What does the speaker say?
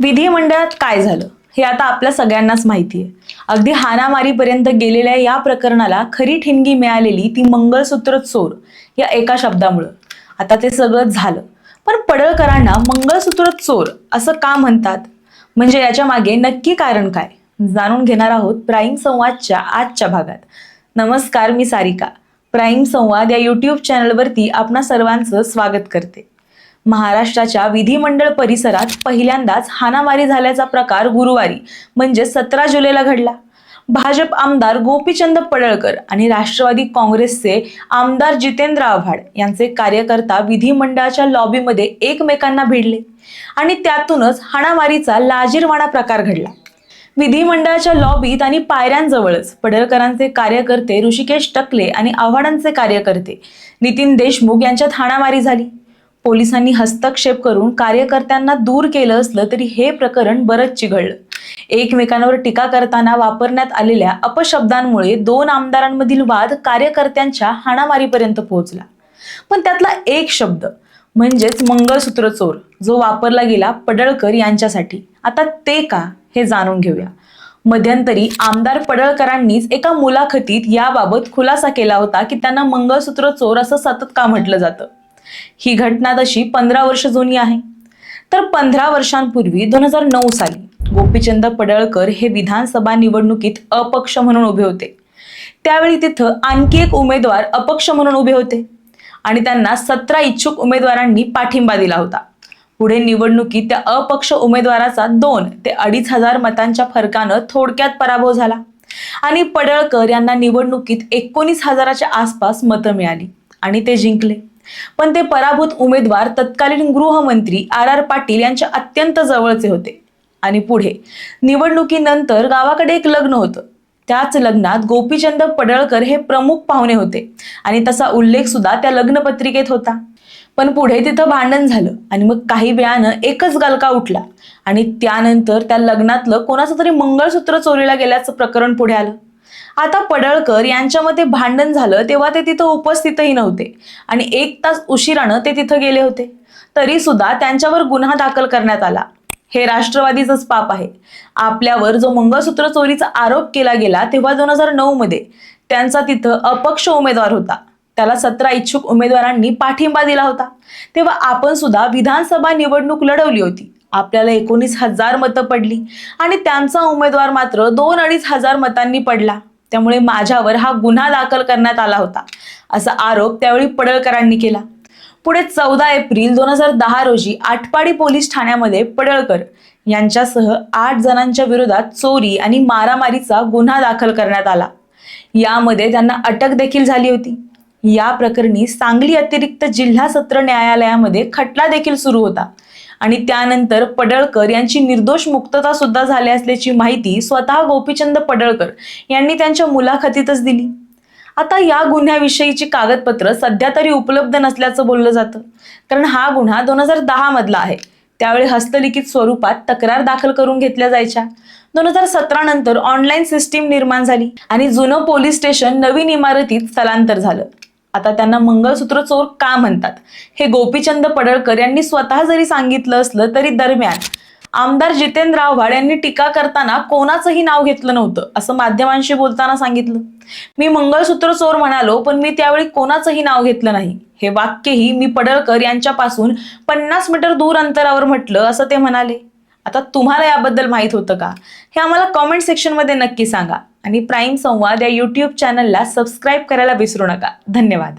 विधिमंडळात काय झालं? हे आता आपल्या सगळ्यांनाच माहिती आहे अगदी हानामारीपर्यंत गेलेल्या या प्रकरणाला खरी ठिणगी मिळालेली ती मंगळसूत्र चोर या एका शब्दामुळं. आता ते सगळं झालं. पण पडळकरांना मंगळसूत्र चोर असं का म्हणतात? म्हणजे याच्या मागे नक्की कारण काय? जाणून घेणार आहोत प्राईम संवादच्या आजच्या भागात. नमस्कार मी सारिका. प्राईम संवाद या युट्यूब चॅनलवरती आपणा सर्वांचं स्वागत करते. महाराष्ट्राच्या विधिमंडळ परिसरात पहिल्यांदाच हाणामारी झाल्याचा प्रकार गुरुवारी म्हणजे सतरा जुलैला घडला. भाजप आमदार गोपीचंद पडळकर आणि राष्ट्रवादी काँग्रेसचे आमदार जितेंद्र आव्हाड यांचे कार्यकर्ता विधिमंडळाच्या लॉबीमध्ये एकमेकांना भिडले आणि त्यातूनच हाणामारीचा लाजीरवाणा प्रकार घडला. विधिमंडळाच्या लॉबीत आणि पायऱ्यांजवळच पडळकरांचे कार्यकर्ते ऋषिकेश टकले आणि आव्हाडांचे कार्यकर्ते नितीन देशमुख यांच्यात हाणामारी झाली. पोलिसांनी हस्तक्षेप करून कार्यकर्त्यांना दूर केलं असलं तरी हे प्रकरण बरंच चिघळलं. एकमेकांवर टीका करताना वापरण्यात आलेल्या अपशब्दांमुळे दोन आमदारांमधील वाद कार्यकर्त्यांच्या हाणामारीपर्यंत पोहोचला. पण त्यातला एक शब्द म्हणजेच मंगळसूत्र चोर जो वापरला गेला पडळकर यांच्यासाठी. आता ते का हे जाणून घेऊया. मध्यंतरी आमदार पडळकरांनीच एका मुलाखतीत याबाबत खुलासा केला होता की त्यांना मंगळसूत्र चोर असं सतत का म्हटलं जातं? ही घटना तशी पंधरा वर्ष जुनी आहे. तर पंधरा वर्षांपूर्वी दोन हजार नऊ साली गोपीचंद पडळकर हे विधानसभा निवडणुकीत अपक्ष म्हणून उभे होते. त्यावेळी तिथं आणखी एक उमेदवार अपक्ष म्हणून उभे होते. आणि त्यांना सतरा इच्छुक उमेदवारांनी पाठिंबा दिला होता. पुढे निवडणुकीत त्या अपक्ष उमेदवाराचा दोन ते अडीच हजार मतांच्या फरकानं थोडक्यात पराभव झाला. आणि पडळकर यांना निवडणुकीत एकोणीस हजाराच्या आसपास मतं मिळाली आणि ते जिंकले. पण ते पराभूत उमेदवार तत्कालीन गृहमंत्री आर आर पाटील यांच्या अत्यंत जवळचे होते. आणि पुढे निवडणुकीनंतर गावाकडे एक लग्न होतं. त्याच लग्नात गोपीचंद पडळकर हे प्रमुख पाहुणे होते आणि तसा उल्लेख सुद्धा त्या लग्नपत्रिकेत होता. पण पुढे तिथं भांडण झालं आणि मग काही वेळानं एकच गलका उठला आणि त्यानंतर त्या लग्नातलं कोणाचं तरी मंगळसूत्र चोरीला गेल्याचं प्रकरण पुढे आलं. आता पडळकर यांच्यामध्ये भांडण झालं तेव्हा ते तिथं उपस्थितही नव्हते. आणि एक तास उशिरानं ते तिथं गेले होते. तरी सुद्धा त्यांच्यावर गुन्हा दाखल करण्यात आला. हे राष्ट्रवादीचंच पाप आहे. आपल्यावर जो मंगळसूत्र चोरीचा आरोप केला गेला तेव्हा दोन हजार नऊ मध्ये त्यांचा तिथं अपक्ष उमेदवार होता. त्याला सतरा इच्छुक उमेदवारांनी पाठिंबा दिला होता. तेव्हा आपण सुद्धा विधानसभा निवडणूक लढवली होती. आपल्याला एकोणीस हजार मतं पडली आणि त्यांचा उमेदवार मात्र दोन अडीच हजार मतांनी पडला. त्यामुळे माझ्यावर हा गुन्हा दाखल करण्यात आला होता. असा आरोप त्यावेळी पडळकरांनी केला. पुढे चौदा एप्रिल दोन हजार दहा रोजी आटपाडी पोलीस ठाण्यामध्ये पडळकर यांच्यासह आठ जणांच्या विरोधात चोरी आणि मारामारीचा गुन्हा दाखल करण्यात आला. यामध्ये त्यांना अटक देखील झाली होती. या प्रकरणी सांगली अतिरिक्त जिल्हा सत्र न्यायालयामध्ये खटला देखील सुरू होता. आणि त्यानंतर पडळकर यांची निर्दोष मुक्तता सुद्धा झाली असल्याची माहिती स्वतः गोपीचंद पडळकर यांनी त्यांच्या मुलाखतीतच दिली. आता या गुन्ह्याविषयीची कागदपत्र सध्या तरी उपलब्ध नसल्याचं बोललं जातं. कारण हा गुन्हा दोन हजार दहा मधला आहे. त्यावेळी हस्तलिखित स्वरूपात तक्रार दाखल करून घेतल्या जायच्या. दोन हजार सतरा नंतर ऑनलाईन सिस्टीम निर्माण झाली आणि जुनं पोलीस स्टेशन नवीन इमारतीत स्थलांतर झालं. आता त्यांना मंगळसूत्र चोर का म्हणतात? हे गोपीचंद पडळकर यांनी स्वतः जरी सांगितलं असलं तरी दरम्यान आमदार जितेंद्र आव्हाड यांनी टीका करताना कोणाचंही नाव घेतलं नव्हतं असं माध्यमांशी बोलताना सांगितलं. मी मंगळसूत्र चोर म्हणालो पण मी त्यावेळी कोणाचंही नाव घेतलं नाही. हे वाक्यही मी पडळकर यांच्यापासून पन्नास मीटर दूर अंतरावर म्हटलं असं ते म्हणाले. आता तुम्हाला याबद्दल माहीत होतं का? हे आम्हाला कॉमेंट सेक्शनमध्ये नक्की सांगा. आणि प्राईम संवाद या यूट्यूब चॅनलला सबस्क्राईब करायला विसरू नका. धन्यवाद.